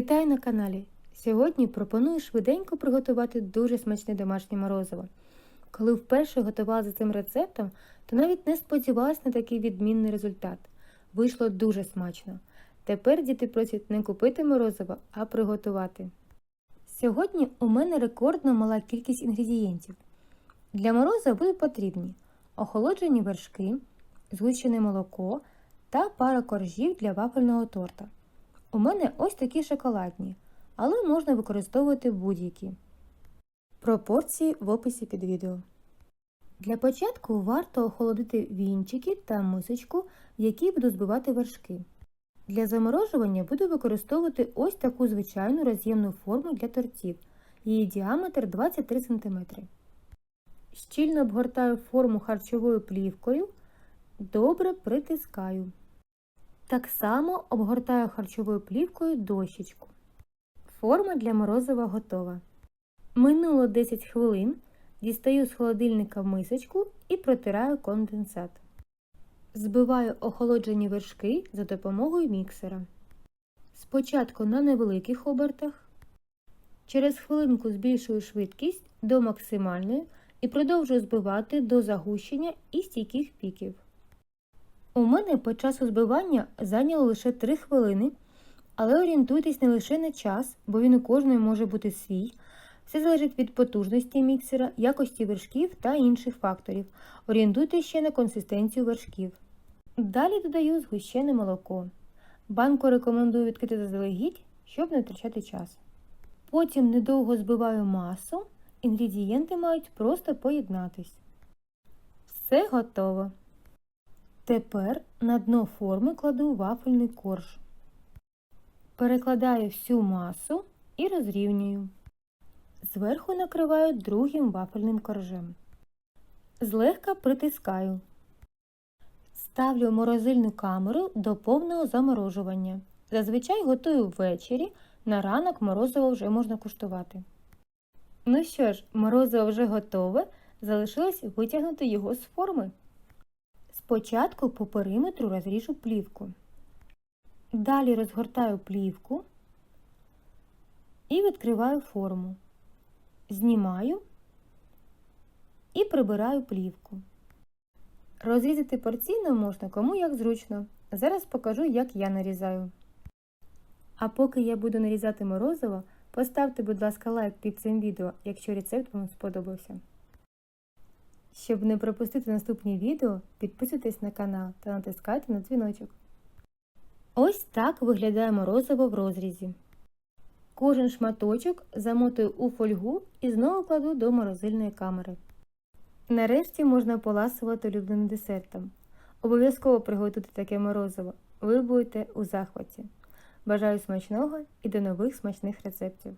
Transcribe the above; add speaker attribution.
Speaker 1: Вітаю на каналі! Сьогодні пропоную швиденько приготувати дуже смачне домашнє морозиво. Коли вперше готувала за цим рецептом, то навіть не сподівалась на такий відмінний результат. Вийшло дуже смачно. Тепер діти просять не купити морозиво, а приготувати. Сьогодні у мене рекордно мала кількість інгредієнтів. Для морозива будуть потрібні охолоджені вершки, згущене молоко та пара коржів для вафельного торта. У мене ось такі шоколадні, але можна використовувати будь-які. Пропорції в описі під відео. Для початку варто охолодити вінчики та мисочку, в якій буду збивати вершки. Для заморожування буду використовувати ось таку звичайну роз'ємну форму для тортів. Її діаметр 23 см. Щільно обгортаю форму харчовою плівкою, добре притискаю. Так само обгортаю харчовою плівкою дощечку. Форма для морозива готова. Минуло 10 хвилин, дістаю з холодильника мисочку і протираю конденсат. Збиваю охолоджені вершки за допомогою міксера. Спочатку на невеликих обертах. Через хвилинку збільшую швидкість до максимальної і продовжую збивати до загущення і стійких піків. У мене по часу збивання зайняло лише 3 хвилини, але орієнтуйтесь не лише на час, бо він у кожної може бути свій. Все залежить від потужності міксера, якості вершків та інших факторів. Орієнтуйтесь ще на консистенцію вершків. Далі додаю згущене молоко. Банку рекомендую відкрити заздалегідь, щоб не втрачати час. Потім недовго збиваю масу, інгредієнти мають просто поєднатись. Все готово. Тепер на дно форми кладу вафельний корж. Перекладаю всю масу і розрівнюю. Зверху накриваю другим вафельним коржем. Злегка притискаю. Ставлю в морозильну камеру до повного заморожування. Зазвичай готую ввечері, на ранок морозиво вже можна куштувати. Ну що ж, морозиво вже готове, залишилось витягнути його з форми. Спочатку по периметру розріжу плівку. Далі розгортаю плівку і відкриваю форму. Знімаю і прибираю плівку. Розрізати порційно можна кому як зручно. Зараз покажу, як я нарізаю. А поки я буду нарізати морозиво, поставте, будь ласка, лайк під цим відео, якщо рецепт вам сподобався. Щоб не пропустити наступні відео, підписуйтесь на канал та натискайте на дзвіночок. Ось так виглядає морозиво в розрізі. Кожен шматочок замотую у фольгу і знову кладу до морозильної камери. Нарешті можна поласувати улюбленим десертом. Обов'язково приготуйте таке морозиво. Ви будете у захваті. Бажаю смачного і до нових смачних рецептів!